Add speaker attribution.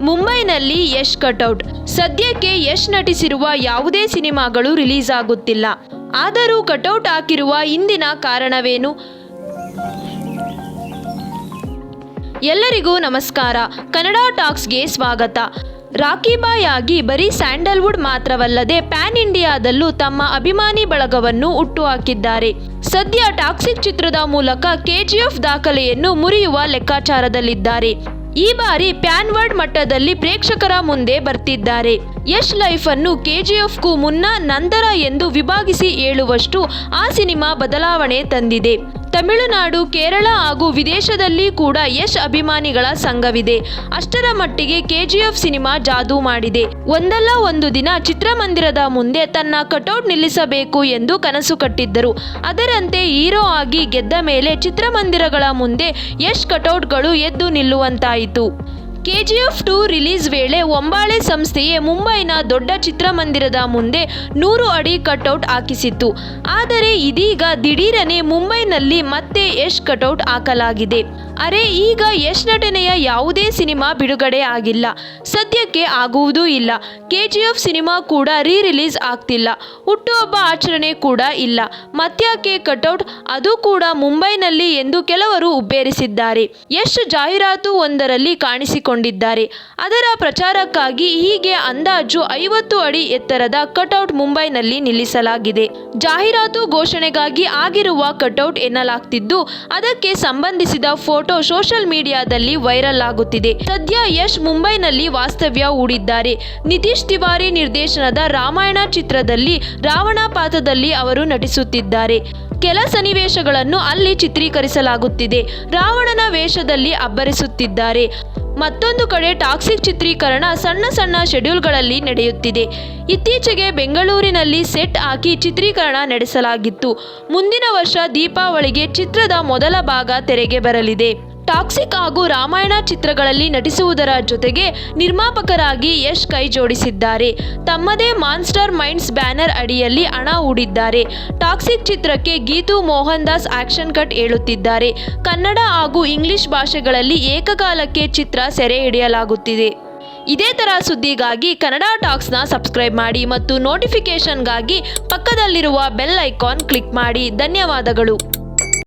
Speaker 1: ಮುಂಬೈನಲ್ಲಿ ಯಶ್ ಕಟೌಟ್. ಸದ್ಯಕ್ಕೆ ಯಶ್ ನಟಿಸಿರುವ ಯಾವುದೇ ಸಿನಿಮಾಗಳು ರಿಲೀಸ್ ಆಗುತ್ತಿಲ್ಲ ಆದರೂ ಕಟೌಟ್ ಹಾಕಿರುವ ಇಂದಿನ ಕಾರಣವೇನು? ಎಲ್ಲರಿಗೂ ನಮಸ್ಕಾರ. ಕನ್ನಡ ಟಾಕ್ಸ್ಗೆ ಸ್ವಾಗತ. ರಾಕಿಬಾಯ್ ಆಗಿ ಬರೀ ಸ್ಯಾಂಡಲ್ವುಡ್ ಮಾತ್ರವಲ್ಲದೆ ಪ್ಯಾನ್ ಇಂಡಿಯಾದಲ್ಲೂ ತಮ್ಮ ಅಭಿಮಾನಿ ಬಳಗವನ್ನು ಹುಟ್ಟುಹಾಕಿದ್ದಾರೆ ಸದ್ಯ ಟಾಕ್ಸಿಕ್ ಚಿತ್ರದ ಮೂಲಕ ಕೆಜಿಎಫ್ ದಾಖಲೆಯನ್ನು ಮುರಿಯುವ ಲೆಕ್ಕಾಚಾರದಲ್ಲಿದ್ದಾರೆ. ಈ ಬಾರಿ ಪ್ಯಾನ್ ವರ್ಡ್ ಮಟ್ಟದಲ್ಲಿ ಪ್ರೇಕ್ಷಕರ ಮುಂದೆ ಬರ್ತಿದ್ದಾರೆ. ಯಶ್ ಲೈಫ್ ಅನ್ನು ಕೆಜಿಎಫ್ಗೂ ಮುನ್ನ ನಂತರ ಎಂದು ವಿಭಾಗಿಸಿ ಹೇಳುವಷ್ಟು ಆ ಸಿನಿಮಾ ಬದಲಾವಣೆ ತಂದಿದೆ. ತಮಿಳುನಾಡು, ಕೇರಳ ಹಾಗೂ ವಿದೇಶದಲ್ಲಿ ಕೂಡ ಯಶ್ ಅಭಿಮಾನಿಗಳ ಸಂಘವಿದೆ. ಅಷ್ಟರ ಮಟ್ಟಿಗೆ ಕೆಜಿಎಫ್ ಸಿನಿಮಾ ಜಾದೂ ಮಾಡಿದೆ. ಒಂದಲ್ಲ ಒಂದು ದಿನ ಚಿತ್ರಮಂದಿರದ ಮುಂದೆ ತನ್ನ ಕಟೌಟ್ ನಿಲ್ಲಿಸಬೇಕು ಎಂದು ಕನಸು ಕಟ್ಟಿದ್ದರು. ಅದರಂತೆ ಹೀರೋ ಆಗಿ ಗೆದ್ದ ಮೇಲೆ ಚಿತ್ರಮಂದಿರಗಳ ಮುಂದೆ ಯಶ್ ಕಟೌಟ್ಗಳು ಎದ್ದು ನಿಲ್ಲುವಂತಾಯಿತು. ಕೆಜಿಎಫ್ ಟು ರಿಲೀಸ್ ವೇಳೆ ಒಂಬಾಳೆ ಸಂಸ್ಥೆಯೇ ಮುಂಬೈನ ದೊಡ್ಡ ಚಿತ್ರಮಂದಿರದ ಮುಂದೆ ನೂರು ಅಡಿ ಕಟೌಟ್ ಹಾಕಿಸಿತ್ತು. ಆದರೆ ಇದೀಗ ದಿಢೀರನೆ ಮುಂಬೈನಲ್ಲಿ ಮತ್ತೆ ಯಶ್ ಕಟೌಟ್ ಹಾಕಲಾಗಿದೆ. ಅರೆ, ಈಗ ಯಶ್ ನಟನೆಯ ಯಾವುದೇ ಸಿನಿಮಾ ಬಿಡುಗಡೆ ಆಗಿಲ್ಲ. ಸದ್ಯಕ್ಕೆ ಆಗುವುದೂ ಇಲ್ಲ. ಕೆಜಿಎಫ್ ಸಿನಿಮಾ ಕೂಡ ರೀ ರಿಲೀಸ್ ಆಗ್ತಿಲ್ಲ. ಹುಟ್ಟುಹಬ್ಬ ಆಚರಣೆ ಕೂಡ ಇಲ್ಲ. ಮತ್ಯಾಕೆ ಕಟೌಟ್? ಅದು ಕೂಡ ಮುಂಬೈನಲ್ಲಿ ಎಂದು ಕೆಲವರು ಉಬ್ಬೇರಿಸಿದ್ದಾರೆ. ಯಶ್ ಜಾಹೀರಾತು ಒಂದರಲ್ಲಿ ಕಾಣಿಸಿಕೊಂಡಿದ್ದಾರೆ ಅದರ ಪ್ರಚಾರಕ್ಕಾಗಿ ಹೀಗೆ ಅಂದಾಜು ಐವತ್ತು ಅಡಿ ಎತ್ತರದ ಕಟೌಟ್ ಮುಂಬೈನಲ್ಲಿ ನಿಲ್ಲಿಸಲಾಗಿದೆ. ಜಾಹೀರಾತು ಘೋಷಣೆಗಾಗಿ ಆಗಿರುವ ಕಟೌಟ್ ಎನ್ನಲಾಗ್ತಿದ್ದು, ಅದಕ್ಕೆ ಸಂಬಂಧಿಸಿದ ಫೋಟೋ ಸೋಷಿಯಲ್ ಮೀಡಿಯಾದಲ್ಲಿ ವೈರಲ್ ಆಗುತ್ತಿದೆ. ಸದ್ಯ ಯಶ್ ಮುಂಬೈನಲ್ಲಿ ವಾಸ್ತವ್ಯ ಹೂಡಿದ್ದಾರೆ. ನಿತೀಶ್ ತಿವಾರಿ ನಿರ್ದೇಶನದ ರಾಮಾಯಣ ಚಿತ್ರದಲ್ಲಿ ರಾವಣ ಪಾತ್ರದಲ್ಲಿ ಅವರು ನಟಿಸುತ್ತಿದ್ದಾರೆ. ಕೆಲ ಸನ್ನಿವೇಶಗಳನ್ನು ಅಲ್ಲಿ ಚಿತ್ರೀಕರಿಸಲಾಗುತ್ತಿದೆ. ರಾವಣನ ವೇಷದಲ್ಲಿ ಅಬ್ಬರಿಸುತ್ತಿದ್ದಾರೆ. ಮತ್ತೊಂದು ಕಡೆ ಟಾಕ್ಸಿಕ್ ಚಿತ್ರೀಕರಣ ಸಣ್ಣ ಸಣ್ಣ ಶೆಡ್ಯೂಲ್ಗಳಲ್ಲಿ ನಡೆಯುತ್ತಿದೆ. ಇತ್ತೀಚೆಗೆ ಬೆಂಗಳೂರಿನಲ್ಲಿ ಸೆಟ್ ಹಾಕಿ ಚಿತ್ರೀಕರಣ ನಡೆಸಲಾಗಿತ್ತು. ಮುಂದಿನ ವರ್ಷ ದೀಪಾವಳಿಗೆ ಚಿತ್ರದ ಮೊದಲ ಭಾಗ ತೆರೆಗೆ ಬರಲಿದೆ. ಟಾಕ್ಸಿಕ್ ಹಾಗೂ ರಾಮಾಯಣ ಚಿತ್ರಗಳಲ್ಲಿ ನಟಿಸುವುದರ ಜೊತೆಗೆ ನಿರ್ಮಾಪಕರಾಗಿ ಯಶ್ ಕೈ ಜೋಡಿಸಿದ್ದಾರೆ ತಮ್ಮದೇ ಮಾನ್ಸ್ಟರ್ ಮೈಂಡ್ಸ್ ಬ್ಯಾನರ್ ಅಡಿಯಲ್ಲಿ ಹಣ ಹೂಡಿದ್ದಾರೆ. ಟಾಕ್ಸಿಕ್ ಚಿತ್ರಕ್ಕೆ ಗೀತು ಮೋಹನ್ ದಾಸ್ ಆಕ್ಷನ್ ಕಟ್ ಹೇಳುತ್ತಿದ್ದಾರೆ. ಕನ್ನಡ ಹಾಗೂ ಇಂಗ್ಲಿಷ್ ಭಾಷೆಗಳಲ್ಲಿ ಏಕಕಾಲಕ್ಕೆ ಚಿತ್ರ ಸೆರೆ ಹಿಡಿಯಲಾಗುತ್ತಿದೆ. ಇದೇ ಥರ ಸುದ್ದಿಗಾಗಿ ಕನ್ನಡ ಟಾಕ್ಸ್ನ ಸಬ್ಸ್ಕ್ರೈಬ್ ಮಾಡಿ ಮತ್ತು ನೋಟಿಫಿಕೇಷನ್ಗಾಗಿ ಪಕ್ಕದಲ್ಲಿರುವ ಬೆಲ್ ಐಕಾನ್ ಕ್ಲಿಕ್ ಮಾಡಿ. ಧನ್ಯವಾದಗಳು.